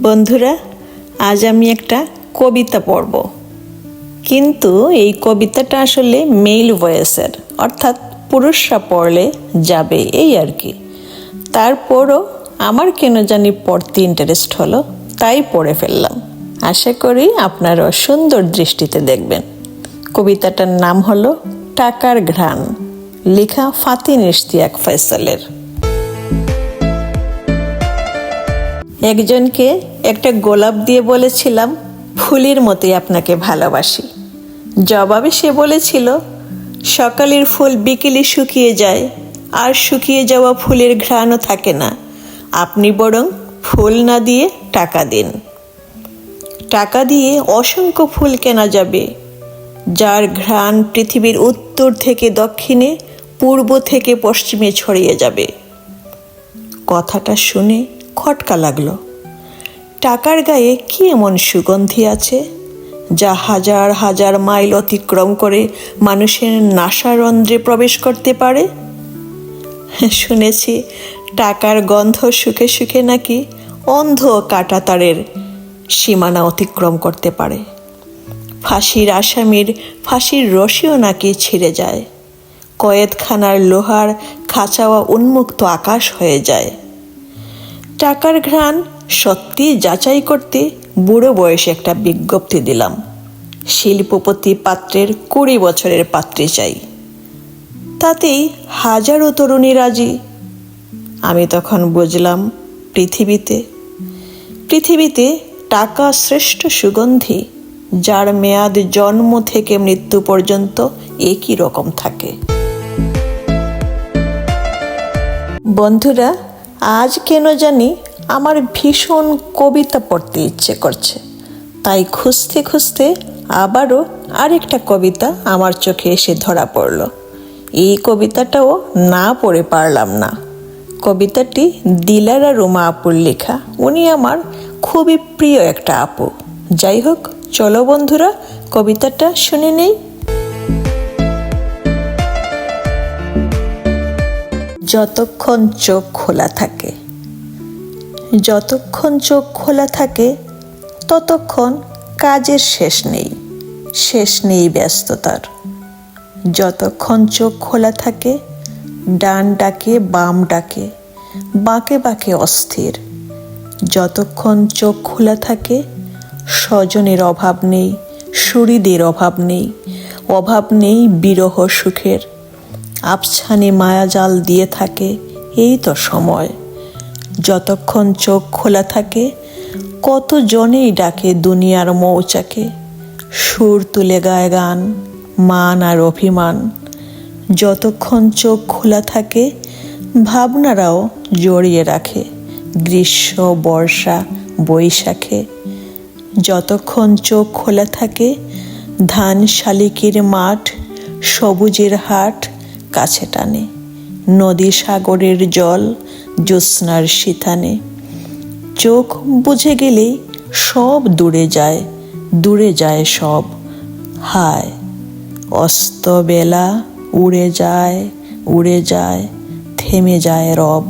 বন্ধুরা, আজ আমি একটা কবিতা পড়ব। কিন্তু এই কবিতাটা আসলে মেইল ভয়েসের অর্থাৎ পুরুষরা পড়লে যাবে, এই আর কি। তারপরও আমার কেন জানি পড়তে ইন্টারেস্ট হলো, তাই পড়ে ফেললাম। আশা করি আপনারাও সুন্দর দৃষ্টিতে দেখবেন। কবিতাটার নাম হলো টাকার ঘ্রাণ, লেখা ফাতিন ইশতিয়াক ফয়সালের। একজনকে একটা গোলাপ দিয়ে বলেছিলাম, ফুলের মতোই আপনাকে ভালোবাসি। জবাবে সে বলেছিল, সকালের ফুল বিকেলে শুকিয়ে যায়, আর শুকিয়ে যাওয়া ফুলের ঘ্রাণও থাকে না। আপনি বরং ফুল না দিয়ে টাকা দিন। টাকা দিয়ে অসংখ্য ফুল কেনা যাবে, যার ঘ্রাণ পৃথিবীর উত্তর থেকে দক্ষিণে, পূর্ব থেকে পশ্চিমে ছড়িয়ে যাবে। কথাটা শুনে খটকা লাগল। টাকার গায়ে কি এমন সুগন্ধি আছে, যা হাজার হাজার মাইল অতিক্রম করে মানুষের নাসারন্ধ্রে প্রবেশ করতে পারে? শুনেছি টাকার গন্ধ সুখে সুখে নাকি অন্ধ কাটাতারের সীমানা অতিক্রম করতে পারে। ফাঁসির আসামির ফাঁসির রশিও নাকি ছিঁড়ে যায়। কয়েদখানার লোহার খাঁচাওয়া উন্মুক্ত আকাশ হয়ে যায়। টাকার ঘ্রাণ সত্যি যাচাই করতে বুড়ো বয়সে একটা বিজ্ঞপ্তি দিলাম। শিল্পপতি পাত্রের কুড়ি বছরের পাত্রী চাই। তাতেই হাজারো তরুণী রাজি। আমি তখন বুঝলাম, পৃথিবীতে পৃথিবীতে টাকা শ্রেষ্ঠ সুগন্ধি, যার মেয়াদ জন্ম থেকে মৃত্যু পর্যন্ত একই রকম থাকে। বন্ধুরা আজ কেন জানি আমার ভীষণ কবিতা পড়তে ইচ্ছে করছে। তাই খুঁজতে খুঁজতে আবারও আরেকটা কবিতা আমার চোখে এসে ধরা পড়ল। এই কবিতাটাও না পড়ে পারলাম না। কবিতাটি দিলারা রুমা আপুর লেখা। উনি আমার খুবই প্রিয় একটা আপু। যাই হোক, চলো বন্ধুরা, কবিতাটা শুনে নেই। যতক্ষণ চোখ খোলা থাকে। যতক্ষণ চোখ খোলা থাকে, ততক্ষণ কাজের শেষ নেই শেষ নেই ব্যস্ততার। যতক্ষণ চোখ খোলা থাকে, ডান ডাকে বাম ডাকে, বাঁকে বাঁকে অস্থির। যতক্ষণ চোখ খোলা থাকে, স্বজনের অভাব নেই সুরিদের অভাব নেই অভাব নেই বিরহ সুখের। আবছানে মায়াজাল দিয়ে থাকে, এই তো সময়। যতক্ষণ চোখ খোলা থাকে কত জনেই ডাকে দুনিয়ার মৌচাকে। সুর তুলে গায় গান, মান আর অভিমান। যতক্ষণ চোখ খোলা থাকে, ভাবনারাও জড়িয়ে রাখে, গ্রীষ্ম, বর্ষা, বৈশাখে। যতক্ষণ চোখ খোলা থাকে ধান শালিকির মাঠ, সবুজের হাট কাছে টানে। নদী সাগরের জল জ্যোৎস্নার শীতানে চোখ বুঝে গেলেই সব দূরে যায় দূরে যায় সব। হায়, অস্তবেলা উড়ে যায় উড়ে যায়, থেমে যায় রব।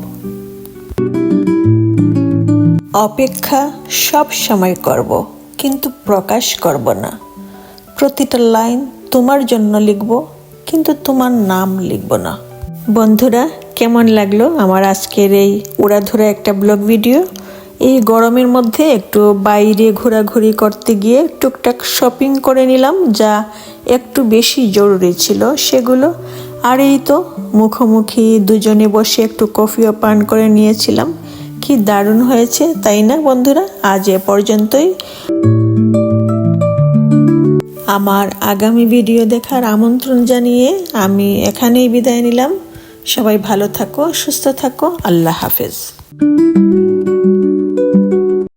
অপেক্ষা সব সময় করব, কিন্তু প্রকাশ করব না। প্রতিটা লাইন তোমার জন্য লিখব। কিন্তু তোমার নাম লিখব না। বন্ধুরা, কেমন লাগল আমার আজকের এই উড়াধুরা একটা ব্লগ ভিডিও? এই গরমের মধ্যে একটু বাইরে ঘোরাঘুরি করতে গিয়ে টুকটাক শপিং করে নিলাম, যা একটু বেশি জরুরি ছিল সেগুলো। আর এই তো মুখোমুখি দুজনে বসে একটু কফিও পান করে নিয়েছিলাম। কি দারুণ হয়েছে, তাই না বন্ধুরা? আজ এ পর্যন্তই। আমার আগামী ভিডিও দেখার আমন্ত্রণ জানিয়ে আমি এখানেই বিদায় নিলাম। সবাই ভালো থাকো, সুস্থ থাকো। আল্লাহ হাফেজ।